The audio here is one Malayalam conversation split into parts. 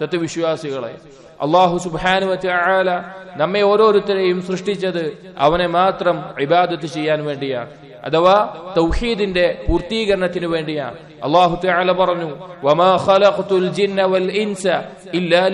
സത്യവിശ്വാസികളെ. അള്ളാഹു സുബാനുവല നമ്മെ ഓരോരുത്തരെയും സൃഷ്ടിച്ചത് അവനെ മാത്രം ഇബാദത്ത് ചെയ്യാൻ വേണ്ടിയാണ്. അഥവാ തൗഹീദിന്റെ പൂർത്തീകരണത്തിന് വേണ്ടിയാണ്. അള്ളാഹു തആല പറഞ്ഞു വമാ ഖലഖതുൽ ജിന്ന വൽ ഇൻസ ഇല്ലാ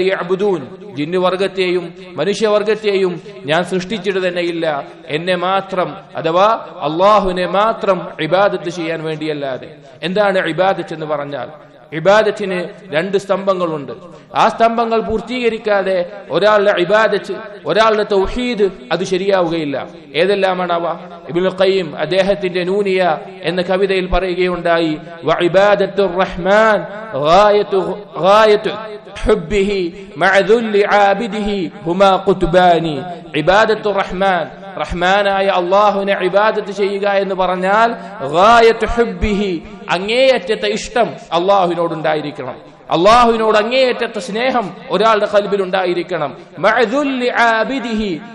മനുഷ്യവർഗത്തെയും ഞാൻ സൃഷ്ടിച്ചിട്ട് തന്നെ ഇല്ല. എന്നെ മാത്രം അഥവാ അള്ളാഹുവിനെ മാത്രം ഇബാദത്ത് ചെയ്യാൻ വേണ്ടിയല്ലാതെ. എന്താണ് ഇബാദത്ത് എന്ന് പറഞ്ഞാൽ? ഇബാദത്തിന് രണ്ട് സ്തംഭങ്ങളുണ്ട് ആ സ്തംഭങ്ങൾ പൂർത്തീകരിക്കാതെ ഒരാളുടെ ഇബാദത്ത് ഒരാളുടെ തൗഹീദ് അത് ശരിയാവുകയില്ല ഏതെല്ലാമാണ് അവ ഇബ്നുൽ ഖയ്യിം അദ്ദേഹത്തിന്റെ നൂനിയ എന്ന കവിതയിൽ പറയുകയുണ്ടായി വഇബാദത്തുർ റഹ്മാൻ ഗായത്തു ഗായത്തു حبه مع ذل عابده هما قطبان عبادة الرحمن റഹ്മാനായ അള്ളാഹുവിനെ ഇബാദത്ത് ചെയ്യുക എന്ന് പറഞ്ഞാൽ അങ്ങേയറ്റത്തെ ഇഷ്ടം അള്ളാഹുവിനോടുണ്ടായിരിക്കണം. അള്ളാഹുവിനോട് അങ്ങേയറ്റത്തെ സ്നേഹം ഒരാളുടെ കൽബിൽ ഉണ്ടായിരിക്കണം.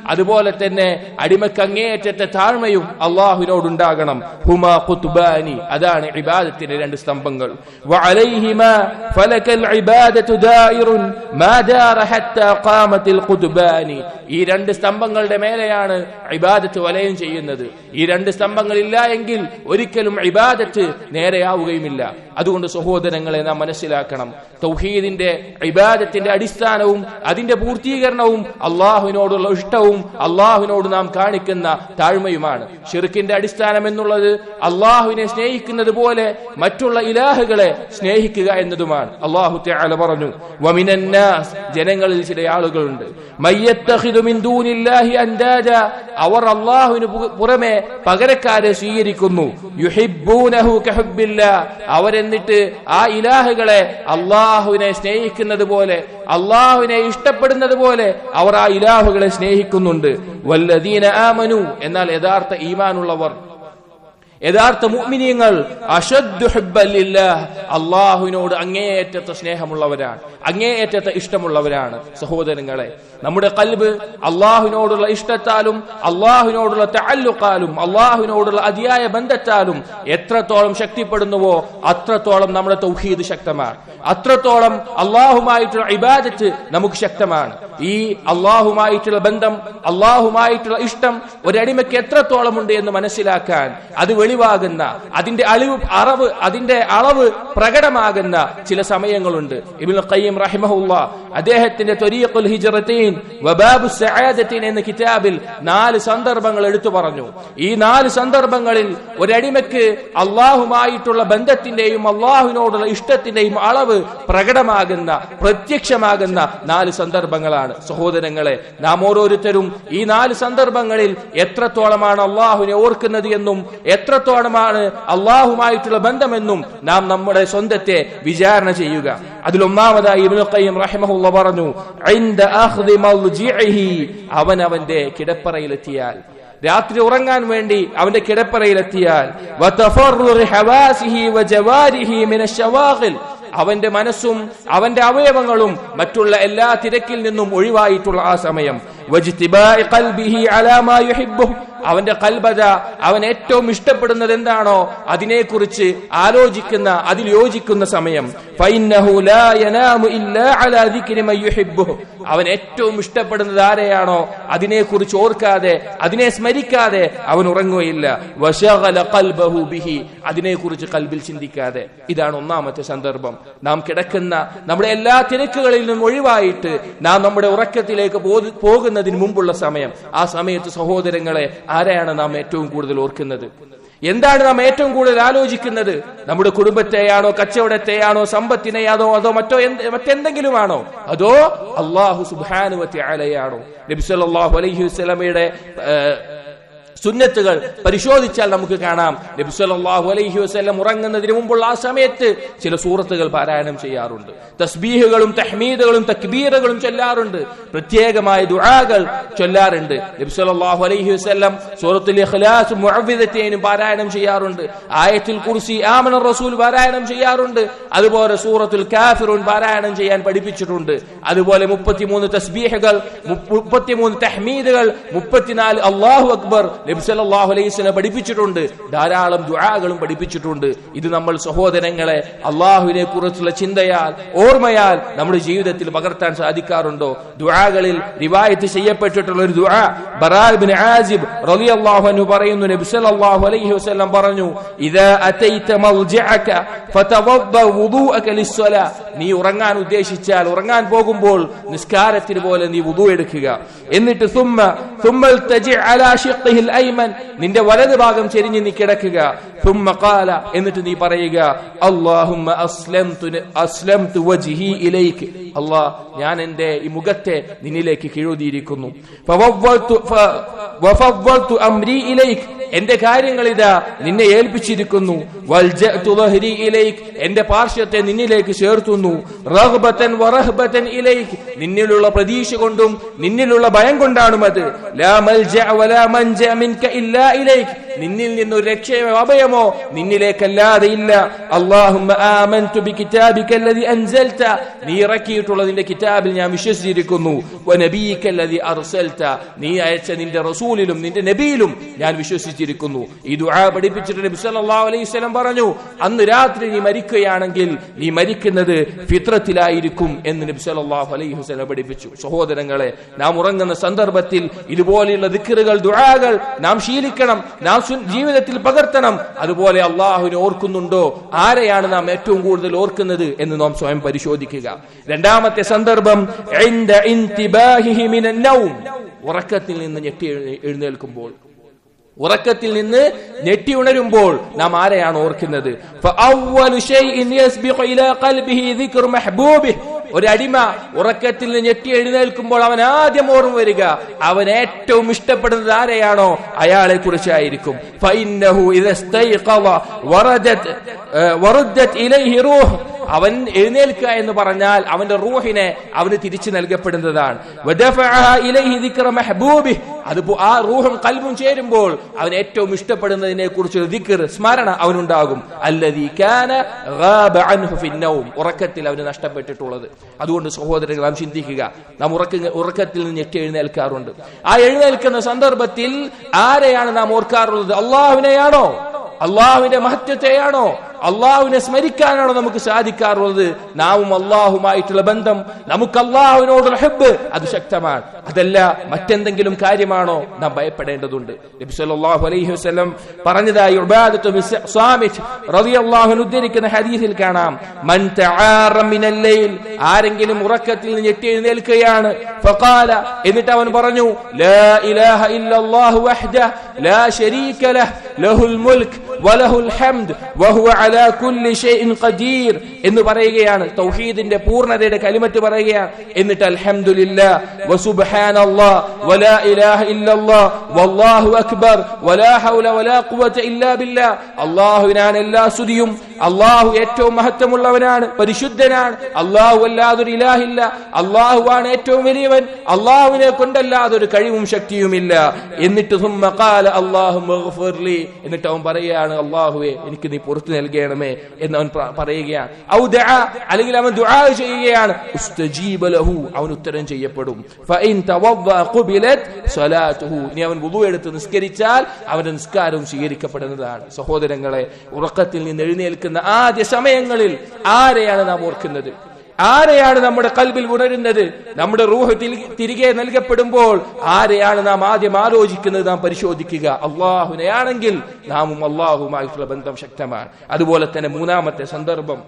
അതുപോലെ തന്നെ അടിമക്ക് അങ്ങേയറ്റത്തെ താഴ്മയും അള്ളാഹുവിനോടുണ്ടാകണം. ഹുമാ ഖുത്ബാനി അതാണ് ഇബാദത്തിന്റെ രണ്ട് സ്തംഭങ്ങൾ. ഫലകൽ ഇബാദത്തു ദായിറുൻ മാ ഹത്താ ഖാമത്തിൽ ഖുത്ബാനി. ഈ രണ്ട് സ്തംഭങ്ങളുടെ മേലെയാണ് ഇബാദത്ത് വലയം ചെയ്യുന്നത്. ഈ രണ്ട് സ്തംഭങ്ങളില്ല എങ്കിൽ ഒരിക്കലും ഇബാദത്ത് നേരെയാവുകയുമില്ല. അതുകൊണ്ട് സഹോദരങ്ങളെ നാം മനസ്സിലാക്കണം. തൗഹീദിന്റെ ഇബാദത്തിന്റെ അടിസ്ഥാനവും അതിന്റെ പൂർത്തീകരണവും അള്ളാഹുവിനോടുള്ള ഇഷ്ടവും അള്ളാഹുവിനോട് നാം കാണിക്കുന്ന താഴ്മയുമാണ്. ഷിർക്കിന്റെ അടിസ്ഥാനം എന്നുള്ളത് അള്ളാഹുവിനെ സ്നേഹിക്കുന്നത് പോലെ മറ്റുള്ള ഇലാഹുകളെ സ്നേഹിക്കുക എന്നതുമാണ്. അള്ളാഹു പറഞ്ഞു ജനങ്ങളിൽ ചില ആളുകളുണ്ട്. അവർ അള്ളാഹുവിന് പുറമെ പകരക്കാരെ സ്വീകരിക്കുന്നു. യുഹിബ്ബൂനഹു കഹുബ്ബില്ലാ. അവരെന്നിട്ട് ആ ഇലാഹുകളെ അള്ളാഹുവിനെ സ്നേഹിക്കുന്നത് പോലെ അള്ളാഹുവിനെ ഇഷ്ടപ്പെടുന്നത് പോലെ അവർ ആ ഇലാഹുകളെ സ്നേഹിക്കുന്നുണ്ട്. വല്ലദീന ആമനു. എന്നാൽ യഥാർത്ഥ ഈമാനുള്ളവർ യഥാർത്ഥ മുഅ്മിനീങ്ങൾ അള്ളാഹുവിനോട് അങ്ങേയറ്റത്തെ സ്നേഹമുള്ളവരാണ് അങ്ങേയറ്റത്തെ ഇഷ്ടമുള്ളവരാണ്. സഹോദരങ്ങളെ നമ്മുടെ കൽബ് അള്ളാഹുവിനോടുള്ള ഇഷ്ടത്താലും അള്ളാഹുവിനോടുള്ള തഅല്ലുഖാലും അള്ളാഹുവിനോടുള്ള അതിയായ ബന്ധത്താലും എത്രത്തോളം ശക്തിപ്പെടുന്നുവോ അത്രത്തോളം നമ്മുടെ തൗഹീദ് ശക്തമാണ്. അത്രത്തോളം അള്ളാഹുമായിട്ടുള്ള ഇബാദത്ത് നമുക്ക് ശക്തമാണ്. ഈ അള്ളാഹുമായിട്ടുള്ള ബന്ധം അള്ളാഹുമായിട്ടുള്ള ഇഷ്ടം ഒരടിമയ്ക്ക് എത്രത്തോളം ഉണ്ട് എന്ന് മനസ്സിലാക്കാൻ അത് വെളിവാകുന്ന അതിന്റെ അളിവ് അറവ് അതിന്റെ അളവ് പ്രകടമാകുന്ന ചില സമയങ്ങളുണ്ട്. ഇബിൻ ഖയ്യിം റഹിമഹുല്ല അദ്ദേഹത്തിന്റെ എന്ന കിതാബിൽ നാല് സന്ദർഭങ്ങൾ എടുത്തു പറഞ്ഞു. ഈ നാല് സന്ദർഭങ്ങളിൽ ഒരടിമയ്ക്ക് അള്ളാഹുമായിട്ടുള്ള ബന്ധത്തിന്റെയും അള്ളാഹുവിനോടുള്ള ഇഷ്ടത്തിന്റെയും അളവ് പ്രകടമാകുന്ന പ്രത്യക്ഷമാകുന്ന നാല് സന്ദർഭങ്ങളാണ്. സഹോദരങ്ങളെ നാം ഓരോരുത്തരും ഈ നാല് സന്ദർഭങ്ങളിൽ എത്രത്തോളമാണ് അള്ളാഹുവിനെ ഓർക്കുന്നത് എന്നും എത്രത്തോളമാണ് അള്ളാഹുമായിട്ടുള്ള ബന്ധമെന്നും നാം നമ്മുടെ സ്വന്തത്തെ വിചാരണ ചെയ്യുക. അതിലൊന്നാമതായി അവൻ അവന്റെ കിടപ്പറയിലെത്തിയാൽ. രാത്രി ഉറങ്ങാൻ വേണ്ടി അവന്റെ കിടപ്പറയിലെത്തിയാൽ. അവന്റെ മനസ്സും അവന്റെ അവയവങ്ങളും മറ്റുള്ള എല്ലാ തിരക്കിൽ നിന്നും ഒഴിവായിട്ടുള്ള ആ സമയം. അവന്റെ കൽബത അവൻ ഏറ്റവും ഇഷ്ടപ്പെടുന്നത് എന്താണോ അതിനെക്കുറിച്ച് ആലോചിക്കുന്ന അതിൽ യോജിക്കുന്ന സമയം. അവൻ ഏറ്റവും ഇഷ്ടപ്പെടുന്നത് ആരെയാണോ അതിനെക്കുറിച്ച് ഓർക്കാതെ അതിനെ സ്മരിക്കാതെ അവൻ ഉറങ്ങുകയില്ല. അതിനെക്കുറിച്ച് കൽബിൽ ചിന്തിക്കാതെ. ഇതാണ് ഒന്നാമത്തെ സന്ദർഭം. നാം കിടക്കുന്ന നമ്മുടെ എല്ലാ തിരക്കുകളിൽ നിന്നും ഒഴിവായിട്ട് നാം നമ്മുടെ ഉറക്കത്തിലേക്ക് പോ- പോകുന്നതിന് മുമ്പുള്ള സമയം. ആ സമയത്ത് സഹോദരങ്ങളെ ആരെയാണ് നാം ഏറ്റവും കൂടുതൽ ഓർക്കുന്നത്? എന്താണ് നാം ഏറ്റവും കൂടുതൽ ആലോചിക്കുന്നത്? നമ്മുടെ കുടുംബത്തെയാണോ കച്ചവടത്തെയാണോ സമ്പത്തിനെയാണോ അതോ മറ്റോ മറ്റെന്തെങ്കിലും ആണോ അതോ അള്ളാഹു സുബാനുവത്തെ ആലയാണോ നബിസ് അലൈഹി വസ്ലമയുടെ സുന്നത്തുകൾ പരിശോധിച്ചാൽ നമുക്ക് കാണാം. നബി സല്ലല്ലാഹു അലൈഹി വസല്ലം ഉറങ്ങുന്നതിന് മുമ്പുള്ള ആ സമയത്ത് ചില സൂറത്തുകൾ പാരായണം ചെയ്യാറുണ്ട്. തസ്ബീഹുകളും തഹ്മീദുകളും തക്ബീറുകളും ചൊല്ലാറുണ്ട്. പ്രത്യേകമായ ദുആകൾ ചൊല്ലാറുണ്ട്. നബി സല്ലല്ലാഹു അലൈഹി വസല്ലം സൂറത്തുൽ ഇഖ്ലാസ് മുഅവ്വിദത്തൈനും പാരായണം ചെയ്യാറുണ്ട്. ആയത്തുൽ കുർസി ആമന റസൂൽ പാരായണം ചെയ്യാറുണ്ട്. അതുപോലെ സൂറത്തുൽ കാഫിറൂൻ പാരായണം ചെയ്യാൻ പഠിപ്പിച്ചിട്ടുണ്ട്. അതുപോലെ മുപ്പത്തിമൂന്ന് തസ്ബീഹുകൾ മുപ്പത്തിമൂന്ന് തഹ്മീദുകൾ മുപ്പത്തിനാല് അള്ളാഹു അക്ബർ നബ്സല്ലാഹു പഠിപ്പിച്ചിട്ടുണ്ട്. ധാരാളം ദുആകളും പഠിപ്പിച്ചിട്ടുണ്ട്. ഇത് നമ്മൾ സഹോദരങ്ങളെ അള്ളാഹുവിനെ കുറിച്ചുള്ള ചിന്തയാൽ ഓർമ്മയാൽ നമ്മുടെ ജീവിതത്തിൽ പകർത്താൻ സാധിക്കാറുണ്ടോ? ദുആകളിൽ റിവായത്ത് ചെയ്യപ്പെട്ടിട്ടുള്ള ഒരു ദുആ ബറാബിൻ ആസിബ് റളിയല്ലാഹു അൻഹു പറയുന്നു നബി സല്ലല്ലാഹു അലൈഹി വസല്ലം പറഞ്ഞു ഇദാ അതൈത മൽജഅക ഫതവദ്ദ വുദൂഅക ലിസ്സലാ. നീ ഉറങ്ങാൻ ഉദ്ദേശിച്ചാൽ ഉറങ്ങാൻ പോകുമ്പോൾ നിസ്കാരത്തിന് പോലെ നീ വുദൂ എടുക്കുക. എന്നിട്ട് സുമ്മ സുമ്മൽ തജി അലാ ഷിഖ്ഹിൽ ഐമൻ. നിന്റെ വലത് ഭാഗം ചെരിഞ്ഞ് നീ കിടക്കുക. സുമ്മ ഖാല എന്നിട്ട് നീ പറയുക അല്ലാഹുമ്മ അസ്ലംതു അസ്ലംതു വജ്ഹി ഇലൈക് അല്ലാഹ് ഞാൻ എന്റെ ഈ മുഖത്തെ നിന്നിലേക്ക് കിഴുതിയിരിക്കുന്നു. ഫവവ്വൽതു ഫ- വഫവ്വൽതു അംരി ഇലൈക് എന്റെ കാര്യങ്ങൾ ഇതാ നിന്നെ ഏൽപ്പിച്ചിരിക്കുന്നു. എന്റെ പാർശ്വത്തെ നിന്നിലേക്ക് ചേർത്തുന്നു. നിന്നിലുള്ള പ്രതീക്ഷ കൊണ്ടും നിന്നിലുള്ള ഭയം കൊണ്ടാണ് അത് നിന്നിൽ നിന്ന് രക്ഷയോ അഭയമോ നിന്നിലേക്കല്ലാതെ ഇല്ല നീ കിതാബിൽ ഞാൻ വിശ്വസിച്ചിരിക്കുന്നു. നീ അയച്ച നിന്റെ റസൂലിലും നിന്റെ നബിയിലും ഞാൻ വിശ്വസിച്ചിരിക്കുന്നു. ഈ ദുആ പഠിപ്പിച്ചിട്ട് നബി സല്ലല്ലാഹു അലൈഹി വസല്ലം പറഞ്ഞു അന്ന് രാത്രി നീ മരിക്കുകയാണെങ്കിൽ നീ മരിക്കുന്നത് ഫിത്രത്തിലായിരിക്കും എന്ന് നബി സല്ലല്ലാഹു അലൈഹി വസല്ലം പഠിപ്പിച്ചു. സഹോദരങ്ങളെ നാം ഉറങ്ങുന്ന സന്ദർഭത്തിൽ ഇതുപോലെയുള്ള ദിക്റുകൾ ദുആകൾ നാം ശീലിക്കണം. നാം ജീവിതത്തിൽ പകർത്തണം. അതുപോലെ അള്ളാഹുവിനെ ഓർക്കുന്നുണ്ടോ? ആരെയാണ് നാം ഏറ്റവും കൂടുതൽ ഓർക്കുന്നത് എന്ന് നാം സ്വയം പരിശോധിക്കുക. രണ്ടാമത്തെ സന്ദർഭം ഉറക്കത്തിൽ നിന്ന് ഞെട്ടി എഴുന്നേൽക്കുമ്പോൾ. ഉറക്കത്തിൽ നിന്ന് ഞെട്ടി ഉണരുമ്പോൾ നാം ആരെയാണ് ഓർക്കുന്നത്? فأول شيء يسبق إلى قلبه ذكر محبوبه ഒരു അടിമ ഉറക്കത്തിൽ നിന്ന് ഞെട്ടി എഴുന്നേൽക്കുമ്പോൾ അവൻ ആദ്യം ഓർമ്മ വരിക അവൻ ഏറ്റവും ഇഷ്ടപ്പെടുന്നത് ആരെയാണോ അയാളെ കുറിച്ചായിരിക്കും فإنه إذا استيقظ وردت آه، وردت إليه روح അവൻ എഴുന്നേൽക്കുക എന്ന് പറഞ്ഞാൽ അവന്റെ റൂഹിനെ അവന് തിരിച്ചു നൽകപ്പെടുന്നതാണ്. അത് ആ റൂഹും കൽബും ചേരുമ്പോൾ അവൻ ഏറ്റവും ഇഷ്ടപ്പെടുന്നതിനെ കുറിച്ച് ദിക്ർ സ്മരണ അവനുണ്ടാകും. ഉറക്കത്തിൽ അവന് നഷ്ടപ്പെട്ടിട്ടുള്ളത്. അതുകൊണ്ട് സഹോദരങ്ങൾ നാം ചിന്തിക്കുക. നാം ഉറക്ക ഉറക്കത്തിൽ നിന്ന് ഞെട്ടി എഴുന്നേൽക്കാറുണ്ട്. ആ എഴുന്നേൽക്കുന്ന സന്ദർഭത്തിൽ ആരെയാണ് നാം ഓർക്കാറുള്ളത്? അള്ളാഹുവിനെയാണോ? അള്ളാഹുവിന്റെ മഹത്വത്തെയാണോ? അള്ളാഹുവിനെ സ്മരിക്കാനാണോ നമുക്ക് സാധിക്കാറുള്ളത്? നാവും അള്ളാഹുമായിട്ടുള്ള ബന്ധം. നമുക്ക് അള്ളാഹുവിനോടുള്ള ഹെബ് അത് ശക്തമാണ്. അതല്ല മറ്റെന്തെങ്കിലും കാര്യമാണോ? നാം ഭയപ്പെടേണ്ടതുണ്ട്. നബി സല്ലല്ലാഹു അലൈഹി വസല്ലം പറഞ്ഞതായി ഉബാദത്തു സാമിറ്റ് റളിയല്ലാഹു ഉദ്ധരിക്കുന്ന ഹദീസിൽ കാണാം. മൻ തആറ ലൈൽ ആരെങ്കിലും ഉറക്കത്തിൽ നിന്ന് ഞെട്ടി എഴുന്നേൽക്കുകയാണ് ഫഖാല എന്നിട്ട് അവൻ പറഞ്ഞു ലാ ഇലാഹ ഇല്ലല്ലാഹു വഹ്ദഹ ലാ ശരീക ലഹ് ലഹുൽ മുൽക്ക് വലഹുൽ ഹംദ് വഹുവ അലാ കുല്ലി ഷൈഇൻ ഖദീർ എന്ന് പറയുകയാണ്. തൗഹീദിന്റെ പൂർണതയുടെ കലിമത്ത് പറയുകയാണ്. എന്നിട്ട് അൽഹംദുലില്ലാ വസുബ്ഹാനല്ലാഹ് വലാ ഇലാഹ ഇല്ലല്ലാഹ് വല്ലാഹു അക്ബർ വലാ ഹൗല വലാ ഖുവത ഇല്ലാ ബില്ലാ. അല്ലാഹുവിനാണ് എല്ലാ സ്തുതിയും. അള്ളാഹു ഏറ്റവും മഹത്വമുള്ളവനാണ് പരിശുദ്ധനാണ്. അള്ളാഹു അല്ലാതൊരു ഇലാഹില്ല. അള്ളാഹുവാണ് ഏറ്റവും വലിയവൻ. അള്ളാഹുവിനെ കൊണ്ടല്ലാതെ ഒരു കഴിവും ശക്തിയുമില്ല. എന്നിട്ട് എന്നിട്ട് അവൻ പറയുകയാണ് അള്ളാഹുവെ എനിക്ക് നീ പുറത്തു നൽകണമേ എന്ന് അവൻ പറയുകയാണ് ഔ ദഅ, അല്ലെങ്കിൽ അവൻ ദുആ ചെയ്യുകയാണ്. ഉസ്തജീബ ലഹു അവൻ ഉത്തരം ചെയ്യപ്പെടും. ഫഇൻ തവദ്ദഅ ഖുബിലത് സ്വലാത്തുഹു. ഇനി അവൻ വുളു എടുത്ത് നിസ്കരിച്ചാൽ അവന്റെ നിസ്കാരവും സ്വീകരിക്കപ്പെടുന്നതാണ്. സഹോദരങ്ങളെ ഉറക്കത്തിൽ നിന്ന് എഴുന്നേൽക്കുന്ന ആദ്യ സമയങ്ങളിൽ ആരെയാണ് നാം ഓർക്കുന്നത്? ആരെയാണ് നമ്മുടെ കൽബിൽ ഉണരുന്നത്? നമ്മുടെ റൂഹ് തിരികെ നൽകപ്പെടുമ്പോൾ ആരെയാണ് നാം ആദ്യം ആലോചിക്കുന്നത് നാം പരിശോധിക്കുക. അള്ളാഹുനെയാണെങ്കിൽ നാമും അള്ളാഹുമായിട്ടുള്ള ബന്ധം ശക്തമാണ്. അതുപോലെ തന്നെ മൂന്നാമത്തെ സന്ദർഭം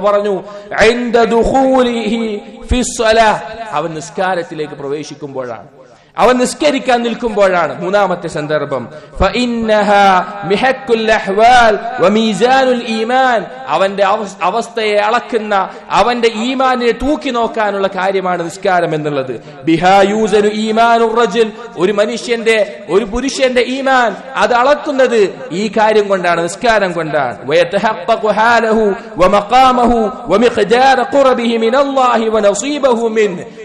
പറഞ്ഞു "ഇൻദ ദുഖൂലിഹി ഫി അവൻ നിസ്കാരത്തിലേക്ക് പ്രവേശിക്കുമ്പോഴാണ്. അവൻ നിസ്കരിക്കാൻ നിൽക്കുമ്പോഴാണ് മൂന്നാമത്തെ സന്ദർഭം. ഈമാൻ. അവന്റെ അവസ്ഥയെ അളക്കുന്ന അവന്റെ ഈമാനെ തൂക്കി നോക്കാനുള്ള കാര്യമാണ് നിസ്കാരം എന്നുള്ളത്. ബിഹായൂസനു ഈമാൻ ഒരു മനുഷ്യന്റെ ഒരു പുരുഷന്റെ ഈമാൻ അത് അളക്കുന്നത് ഈ കാര്യം കൊണ്ടാണ് നിസ്കാരം കൊണ്ടാണ്.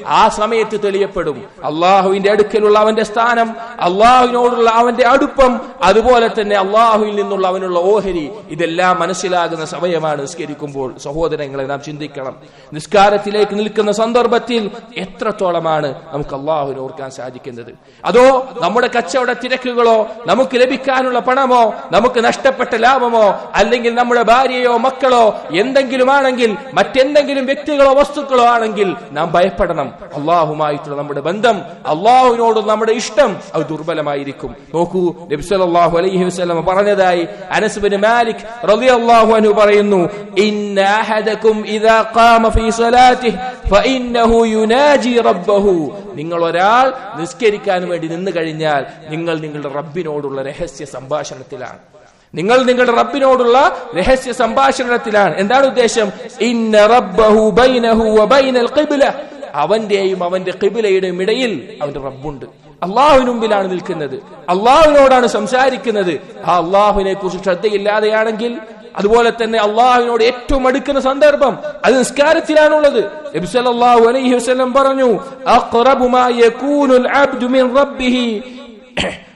ആ സമയത്ത് തെളിയപ്പെടും. അള്ളാഹുവിന്റെ അടുക്കലുള്ള അവന്റെ സ്ഥാനം അള്ളാഹുവിനോടുള്ള അവന്റെ അടുപ്പം അതുപോലെ തന്നെ അള്ളാഹുവിൽ നിന്നുള്ള അവനുള്ള ഓഹരി ഇതെല്ലാം മനസ്സിലാകുന്ന സമയമാണ് നിസ്കരിക്കുമ്പോൾ. സഹോദരങ്ങളെ നാം ചിന്തിക്കണം. നിസ്കാരത്തിലേക്ക് നിൽക്കുന്ന സന്ദർഭത്തിൽ എത്രത്തോളമാണ് നമുക്ക് അള്ളാഹുവിനെ ഓർക്കാൻ സാധിക്കുന്നത്? അതോ നമ്മുടെ കച്ചവട തിരക്കുകളോ നമുക്ക് ലഭിക്കാനുള്ള പണമോ നമുക്ക് നഷ്ടപ്പെട്ട ലാഭമോ അല്ലെങ്കിൽ നമ്മുടെ ഭാര്യയോ മക്കളോ എന്തെങ്കിലും ആണെങ്കിൽ മറ്റെന്തെങ്കിലും വ്യക്തികളോ വസ്തുക്കളോ ആണെങ്കിൽ നാം ഭയപ്പെടണം. അള്ളാഹുമായിട്ടുള്ള നമ്മുടെ ബന്ധം അള്ളാഹുവിനോട് നമ്മുടെ ഇഷ്ടം അത് ദുർബലമായിരിക്കും. നോക്കൂ നബി സല്ലല്ലാഹു അലൈഹി വസല്ലം പറഞ്ഞതായി അനസ് ബിൻ മാലിക് റളിയല്ലാഹു അൻഹു പറയുന്നു ഇന്ന അഹദകും ഇദാ ഖാമ ഫീ സ്വലാത്തിഹി ഫഇന്നഹു യുനാജി റബ്ബഹു. നിങ്ങൾ ഒരാൾ നിസ്കരിക്കാൻ വേണ്ടി നിന്ന് കഴിഞ്ഞാൽ നിങ്ങൾ നിങ്ങളുടെ റബ്ബിനോടുള്ള രഹസ്യ സംഭാഷണത്തിലാണ്. നിങ്ങൾ നിങ്ങളുടെ റബ്ബിനോടുള്ള രഹസ്യ സംഭാഷണത്തിലാണ്. എന്താണ് ഉദ്ദേശം? ഇന്ന റബ്ബഹു ബൈനഹു വബൈനൽ ഖിബ്ല. അവന്റെയും അവന്റെ കിബിലയുടെയും ഇടയിൽ അവന്റെ റബ്ബുണ്ട്. അള്ളാഹുവിന് മുമ്പിലാണ് നിൽക്കുന്നത്. അള്ളാഹുവിനോടാണ് സംസാരിക്കുന്നത്. ആ അള്ളാഹുവിനെ കുറിച്ച് ശ്രദ്ധയില്ലാതെയാണെങ്കിൽ അതുപോലെ തന്നെ അള്ളാഹുവിനോട് ഏറ്റവും അടുക്കുന്ന സന്ദർഭം അത് നിസ്കാരത്തിലാണുള്ളത്. അലൈഹി വസല്ലം പറഞ്ഞു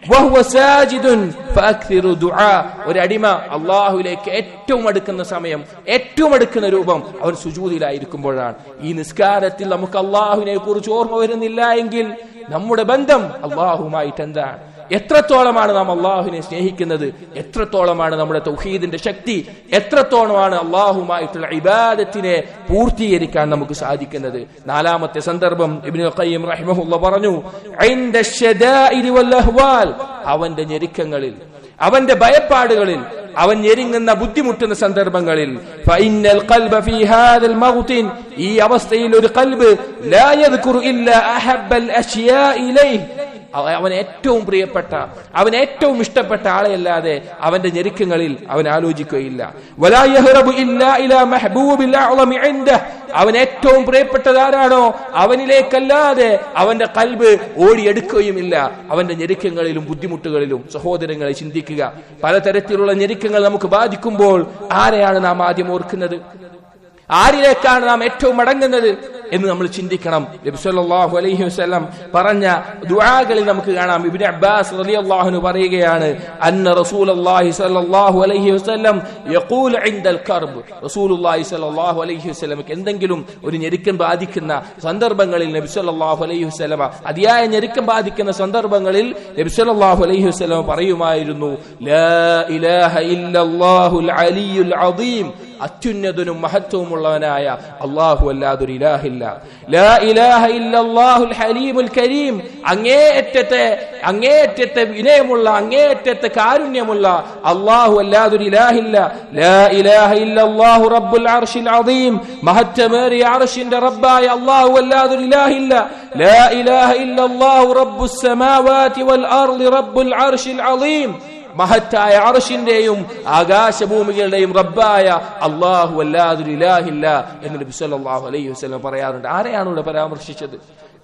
വഹുവ സാജിദുൻ ഫഅക്തിറു ദുആ. ഒരു അടിമ അള്ളാഹുവിലേക്ക് ഏറ്റവും അടുക്കുന്ന സമയം ഏറ്റവും അടുക്കുന്ന രൂപം അവൻ സുജൂദിലായിരിക്കുമ്പോഴാണ് ഈ നിസ്കാരത്തിൽ നമുക്ക് അള്ളാഹുവിനെ കുറിച്ച് ഓർമ്മ വരുന്നില്ല എങ്കിൽ നമ്മുടെ ബന്ധം അള്ളാഹുമായിട്ട് എന്താണ് എത്രത്തോളമാണ് നാം അള്ളാഹുവിനെ സ്നേഹിക്കുന്നത്? എത്രത്തോളമാണ് നമ്മുടെ തൗഹീദിന്റെ ശക്തി? എത്രത്തോളമാണ് അള്ളാഹുമായിട്ടുള്ള ഇബാദത്തിനെ പൂർത്തീകരിക്കാൻ നമുക്ക് സാധിക്കുന്നത്? നാലാമത്തെ സന്ദർഭം ഇബിൻ റഹിമഹുല്ല പറഞ്ഞു അവന്റെ ഞെരുക്കങ്ങളിൽ അവന്റെ ഭയപ്പാടുകളിൽ അവൻ ഞെരുങ്ങുന്ന ബുദ്ധിമുട്ടുന്ന സന്ദർഭങ്ങളിൽ ഈ അവസ്ഥയിൽ ഒരു കൽബ് അവൻ ഏറ്റവും പ്രിയപ്പെട്ട അവൻ ഏറ്റവും ഇഷ്ടപ്പെട്ട ആളെയല്ലാതെ അവന്റെ ഞെരുക്കങ്ങളിൽ അവൻ ആലോചിക്കുകയില്ല. അവൻ ഏറ്റവും പ്രിയപ്പെട്ടത് ആരാണോ? അവനിലേക്കല്ലാതെ അവന്റെ കൽബ് ഓടിയെടുക്കുകയുമില്ല. അവന്റെ ഞെരുക്കങ്ങളിലും ബുദ്ധിമുട്ടുകളിലും സഹോദരങ്ങളെ ചിന്തിക്കുക. പലതരത്തിലുള്ള ഞെരുക്കങ്ങൾ നമുക്ക് ബാധിക്കുമ്പോൾ ആരെയാണ് നാം ആദ്യം ഓർക്കുന്നത്? ആരിലേക്കാണ് നാം ഏറ്റവും മടങ്ങുന്നത്? എന്ന് നമ്മൾ ചിന്തിക്കണം. നബി സല്ലല്ലാഹു അലൈഹി വസല്ലം പറഞ്ഞ ദുആകളിൽ നമുക്ക് കാണാം. ഇബ്നു അബ്ബാസ് റളിയല്ലാഹു അൻഹു പറയുകയാണ് അന്ന റസൂലുള്ളാഹി സ്വല്ലല്ലാഹു അലൈഹി വസല്ലം യഖൂൽ ഇൻദൽ കർബ്. റസൂലുള്ളാഹി സ്വല്ലല്ലാഹു അലൈഹി വസല്ലമക്ക് എന്തെങ്കിലും ഒരു ഞെരുക്കം ബാധിക്കുന്ന സന്ദർഭങ്ങളിൽ നബി സല്ലല്ലാഹു അലൈഹി വസല്ലമ അതിയായ ഞെരുക്കം ബാധിക്കുന്ന സന്ദർഭങ്ങളിൽ നബി സല്ലല്ലാഹു അലൈഹി വസല്ലമ പറയുമായിരുന്നു ലാ ഇലാഹ ഇല്ലല്ലാഹുൽ അലിയുൽ അദീം. അത്യുന്നതനും മഹത്വമുള്ളവനായ അള്ളാഹു അല്ലാതൊരു ഇലാഹില്ല. ലാ ഇലാഹ ഇല്ലല്ലാഹുൽ ഹലീമുൽ കരീം. അങ്ങേയറ്റത്തെ അങ്ങേയറ്റത്തെ വിനയമുള്ള അങ്ങേയറ്റത്തെ കാരുണ്യമുള്ള അള്ളാഹു അല്ലാതൊരു ഇലാഹില്ല. ലാ ഇലാഹ ഇല്ലല്ലാഹു റബ്ബുൽ അർശിൽ അദീം. മഹത്വമേറിയ അർശിന്റെ റബ്ബായ അള്ളാഹു അല്ലാതൊരു ഇലാഹില്ല. ലാ ഇലാഹ ഇല്ലല്ലാഹു റബ്ബുസ് സമാവാതി വൽ അർളി റബ്ബുൽ അർശിൽ അദീം. മഹത്തായ അർഷിന്റെയും ആകാശഭൂമികളുടെയും റബ്ബായ അള്ളാഹു അല്ലാതൊരു ഇലാഹില്ല എന്ന് നബി സല്ലല്ലാഹു അലൈഹി വസല്ലം പറയാറുണ്ട്. ആരെയാണ് ഇവിടെ പരാമർശിച്ചത്?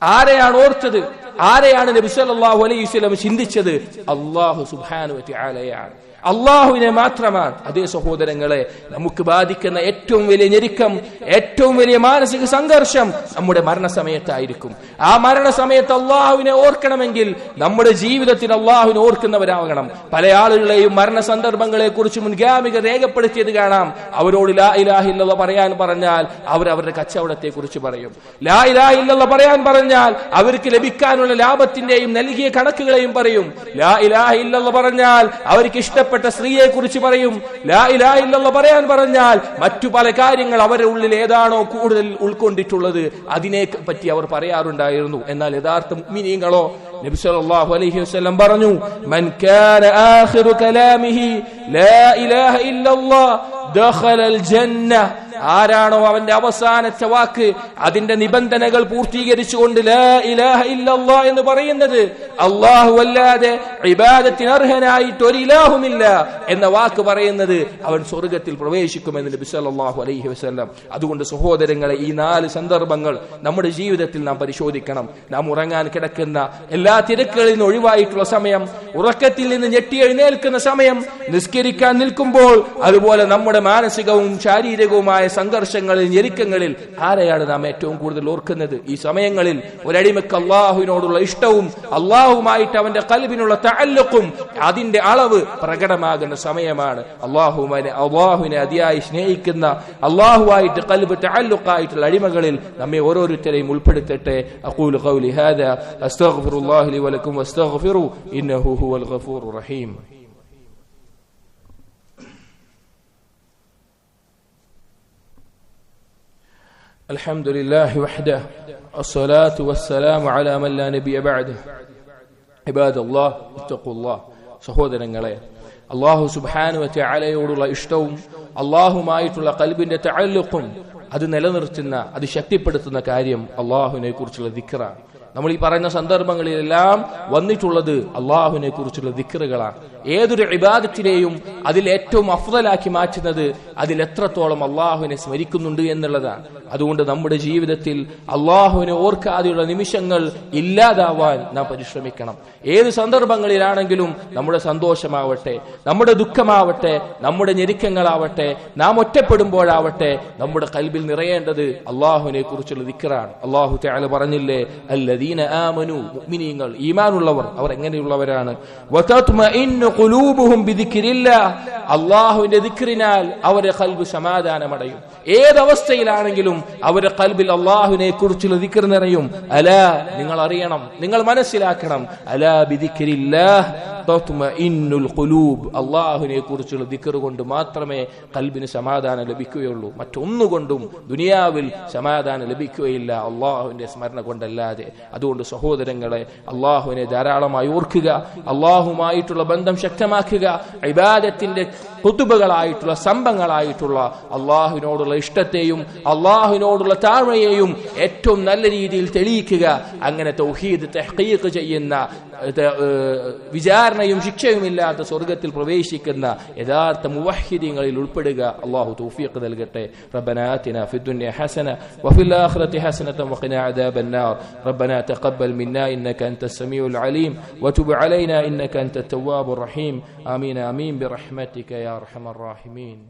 ആരെയാണ് ഓർത്തത്? ആരെയാണ് നബി സല്ലല്ലാഹു അലൈഹി വസല്ലം ചിന്തിച്ചത്? അള്ളാഹു സുബ്ഹാനഹു വ തആലയാണ്. അള്ളാഹുവിനെ മാത്രമാണ്. അതേ സഹോദരങ്ങളെ നമുക്ക് ബാധിക്കുന്ന ഏറ്റവും വലിയ ഞെരുക്കം ഏറ്റവും വലിയ മാനസിക സംഘർഷം നമ്മുടെ മരണസമയത്തായിരിക്കും. ആ മരണസമയത്ത് അള്ളാഹുവിനെ ഓർക്കണമെങ്കിൽ നമ്മുടെ ജീവിതത്തിൽ അള്ളാഹുവിനെ ഓർക്കുന്നവരാകണം. പല ആളുകളെയും മരണ സന്ദർഭങ്ങളെ കുറിച്ച് മുൻഗാമിക രേഖപ്പെടുത്തിയത് കാണാം. അവരോട് ലാ ഇലാഹില്ല പറയാൻ പറഞ്ഞാൽ അവർ അവരുടെ കച്ചവടത്തെ കുറിച്ച് പറയും. ലാ ഇലാഹില്ല പറയാൻ പറഞ്ഞാൽ അവർക്ക് ലഭിക്കാനുള്ള ലാഭത്തിന്റെയും നൽകിയ കണക്കുകളെയും പറയും. ലാ ഇലാഹില്ല പറഞ്ഞാൽ അവർക്ക് ഇഷ്ടപ്പെട്ട സ്ത്രീയെ കുറിച്ച് പറയും ലാ ഇലാഹില്ല പറയാൻ പറഞ്ഞാൽ മറ്റു പല കാര്യങ്ങൾ അവരുടെ ഉള്ളിൽ ഏതാണോ കൂടുതൽ ഉൾക്കൊണ്ടിട്ടുള്ളത് അതിനെ പറ്റി അവർ പറയാറുണ്ടായിരുന്നു. എന്നാൽ യഥാർത്ഥ മുഅ്മിനീങ്ങളോ നബി സല്ലല്ലാഹു അലൈഹി വസല്ലം പറഞ്ഞു മൻ കാന ആഖിറു കലാമിഹി ലാ ഇലാഹ ഇല്ലല്ലാഹ് ദഖലൽ ജന്ന ആരാണോ അവന്റെ അവസാനത്തെ വാക്ക്? അതിന്റെ നിബന്ധനകൾ പൂർത്തീകരിച്ചുകൊണ്ട് എന്ന് പറയുന്നത് അള്ളാഹു അല്ലാതെ ഇബാദത്തിന് അർഹനായിട്ട് ഒരു ഇലാഹുമില്ല എന്ന വാക്ക് പറയുന്നത് അവൻ സ്വർഗത്തിൽ പ്രവേശിക്കുമെന്ന് നബി സല്ലല്ലാഹു അലൈഹി വസല്ലം. അതുകൊണ്ട് സഹോദരങ്ങളെ ഈ നാല് സന്ദർഭങ്ങൾ നമ്മുടെ ജീവിതത്തിൽ നാം പരിശോധിക്കണം. നാം ഉറങ്ങാൻ കിടക്കുന്ന എല്ലാ തിരക്കുകളിൽ നിന്ന് ഒഴിവായിട്ടുള്ള സമയം ഉറക്കത്തിൽ നിന്ന് ഞെട്ടി എഴുന്നേൽക്കുന്ന സമയം നിസ്കരിക്കാൻ നിൽക്കുമ്പോൾ അതുപോലെ നമ്മുടെ മാനസികവും ശാരീരികവുമായ സംഘർഷങ്ങളിൽ ഞെരുക്കങ്ങളിൽ ആരെയാണ് നാം ഏറ്റവും കൂടുതൽ ഓർക്കുന്നത്? ഈ സമയങ്ങളിൽ ഒരടിമക്ക് അള്ളാഹുവിനോടുള്ള ഇഷ്ടവും അള്ളാഹുമായിട്ട് അവന്റെ കൽബിനുള്ള തഅല്ലുഖും അതിന്റെ അളവ് പ്രകടമാകുന്ന സമയമാണ്. അള്ളാഹുവിനെ അള്ളാഹുവിനെ അതിയായി സ്നേഹിക്കുന്ന അള്ളാഹുവായിട്ട് കൽബ് തഅല്ലുഖായിട്ടുള്ള അടിമകളിൽ നമ്മെ ഓരോരുത്തരെയും ഉൾപ്പെടുത്തട്ടെ. ഖൗലി ഹാദാ അസ്തഗ്ഫിറുല്ലാഹി لي വലക്കും വസ്തഗ്ഫിറു ഇന്നഹു ഹുവൽ ഗഫൂറുർ റഹീം. الحمد لله وحده الصلاة والسلام على من لا نبي بعده عباد الله اتقوا الله സഹോദരങ്ങളെ അള്ളാഹു സുബാനുവ ചാലയോടുള്ള ഇഷ്ടവും അള്ളാഹുമായിട്ടുള്ള കൽബിന്റെ തഅല്ലുഖും അത് നിലനിർത്തുന്ന അത് ശക്തിപ്പെടുത്തുന്ന കാര്യം അള്ളാഹുവിനെ കുറിച്ചുള്ള ദിക്റാണ് നമ്മൾ ഈ പറയുന്ന സന്ദർഭങ്ങളിലെല്ലാം വന്നിട്ടുള്ളത് അള്ളാഹുവിനെ കുറിച്ചുള്ള ദിക്കറുകളാണ് ഏതൊരു ഇബാദത്തിനെയും അതിൽ ഏറ്റവും അഫ്ദലാക്കി മാറ്റുന്നത് അതിൽ എത്രത്തോളം അള്ളാഹുവിനെ സ്മരിക്കുന്നുണ്ട് എന്നുള്ളതാണ്. അതുകൊണ്ട് നമ്മുടെ ജീവിതത്തിൽ അള്ളാഹുവിനെ ഓർക്കാതെയുള്ള നിമിഷങ്ങൾ ഇല്ലാതാവാൻ നാം പരിശ്രമിക്കണം. ഏത് സന്ദർഭങ്ങളിലാണെങ്കിലും നമ്മുടെ സന്തോഷമാവട്ടെ നമ്മുടെ ദുഃഖമാവട്ടെ നമ്മുടെ ഞെരുക്കങ്ങളാവട്ടെ നാം ഒറ്റപ്പെടുമ്പോഴാവട്ടെ നമ്മുടെ കൽബിൽ നിറയേണ്ടത് അള്ളാഹുവിനെ കുറിച്ചുള്ള ദിക്കറാണ് അള്ളാഹു പറഞ്ഞില്ലേ അല്ലദീന ആമനു മുഅ്മിനീങ്ങൾ ഈമാനുള്ളവർ അവർ എങ്ങനെയുള്ളവരാണ്? അള്ളാഹുവിന്റെ ദിക്റിനാൽ അവരുടെ കൽബ് സമാധാനമടയും. ഏതവസ്ഥയിലാണെങ്കിലും അവരുടെ കൽബിൽ അള്ളാഹുവിനെ കുറിച്ചുള്ള ദിക്ർ നിറയും. അല നിങ്ങൾ അറിയണം നിങ്ങൾ മനസ്സിലാക്കണം. അലാ അള്ളാഹുവിനെ കുറിച്ചുള്ള ദിക്കർ കൊണ്ട് മാത്രമേ കൽബിന് സമാധാനം ലഭിക്കുകയുള്ളൂ. മറ്റൊന്നുകൊണ്ടും ദുനിയാവിൽ സമാധാനം ലഭിക്കുകയില്ല അള്ളാഹുവിന്റെ സ്മരണ കൊണ്ടല്ലാതെ. അതുകൊണ്ട് സഹോദരങ്ങളെ അള്ളാഹുവിനെ ധാരാളമായി ഓർക്കുക അള്ളാഹുമായിട്ടുള്ള ബന്ധം ശക്തമാക്കുക ഇബാദത്തിന്റെ കുത്തുബകളായിട്ടുള്ള സ്തംഭങ്ങളായിട്ടുള്ള അള്ളാഹുവിനോടുള്ള ഇഷ്ടത്തെയും അള്ളാഹുവിനോടുള്ള താഴ്മയെയും ഏറ്റവും നല്ല രീതിയിൽ തെളിയിക്കുക അങ്ങനെ തൗഹീദ് തെഹ്ഖീഖ് ചെയ്യുന്ന വിചാരണയും ശിക്ഷയുമില്ലാത്ത സ്വർഗത്തിൽ പ്രവേശിക്കുന്ന യഥാർത്ഥ മുവഹിദീങ്ങളിൽ ഉൾപ്പെടുക അള്ളാഹു തൗഫീഖ് നൽകട്ടെ ربنا آتنا في الدنيا حسنة وفي الآخرة حسنة وقنا عذاب النار ربنا تقبل منا إنك أنت السميع العليم وتب علينا إنك أنت التواب الرحيم آمين آمين برحمتك يا أرحم الراحمين.